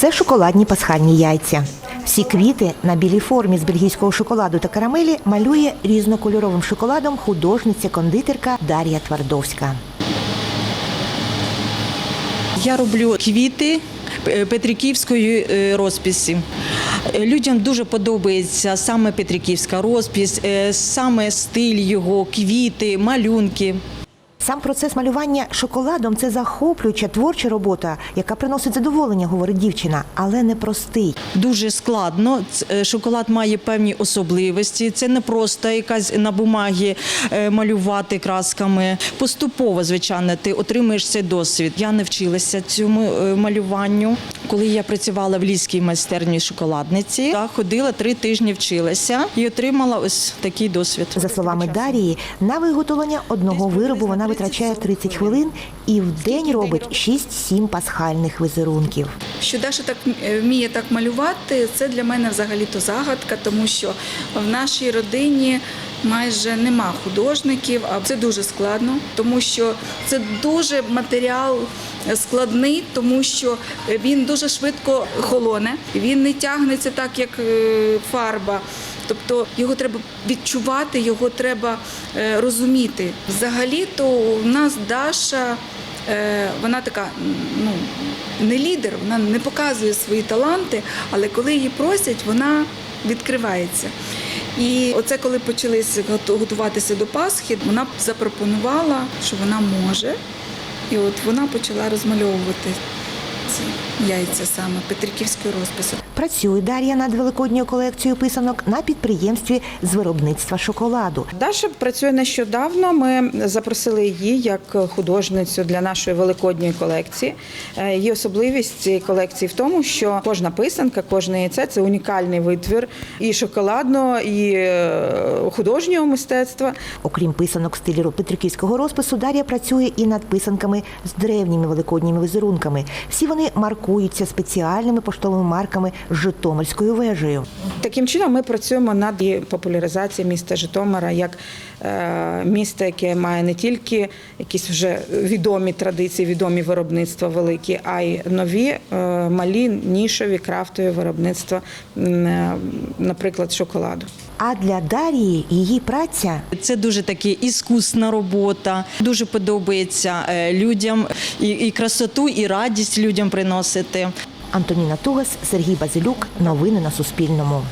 Це шоколадні пасхальні яйця. Всі квіти на білій формі з бельгійського шоколаду та карамелі малює різнокольоровим шоколадом художниця-кондитерка Дар'я Твардовська. Я роблю квіти е, петриківської е, розписі. Е, Людям дуже подобається саме петриківська розпис, е, саме стиль його, квіти, малюнки. Сам процес малювання шоколадом це захоплююча творча робота, яка приносить задоволення, говорить дівчина, але не простий. Дуже складно. Е, Шоколад має певні особливості. Це не просто якась на бумагі е, малювати красками. Поступово, звичайно, ти отримуєш цей досвід. Я не вчилася цьому е, малюванню. Коли я працювала в ліській майстерні шоколадниці, я ходила три тижні, вчилася і отримала ось такий досвід. За словами Дарії, на виготовлення одного виробу вона витрачає 30 хвилин і в день робить 6-7 пасхальних візерунків. Що Даша так е, вміє так малювати, це для мене взагалі-то загадка, тому що в нашій родині майже нема художників, а це дуже складно, тому що це дуже матеріал складний, тому що він дуже швидко холоне, він не тягнеться так, як е, фарба. Тобто його треба відчувати, його треба е, розуміти. Взагалі-то у нас Даша Е, вона така, ну не лідер, вона не показує свої таланти, але коли її просять, вона відкривається. І оце, коли почали готу- готуватися до Пасхи, вона запропонувала, що вона може, і от вона почала розмальовувати ці яйця саме Петриківською розпису. Працює Дар'я над великодньою колекцією писанок на підприємстві з виробництва шоколаду. Даша працює нещодавно. Ми запросили її як художницю для нашої великодньої колекції. Е, Її особливість цієї колекції в тому, що кожна писанка, кожне яйце це унікальний витвір і шоколадного, і е, художнього мистецтва. Окрім писанок в стилі петриківського розпису, Дар'я працює і над писанками з древніми великодніми візерунками. Всі вони маркуються спеціальними поштовими марками з Житомирською вежею. Таким чином ми працюємо над популяризацією міста Житомира як е, міста, яке має не тільки якісь вже відомі традиції, відомі виробництва великі, а й нові е, малі нішові крафтові виробництва, е, наприклад, шоколаду. А для Дарії її праця Це дуже таки іскусна робота. Дуже подобається е, людям і, і красоту, і радість людям приносити. Антоніна Тугас, Сергій Базилюк. Новини на Суспільному.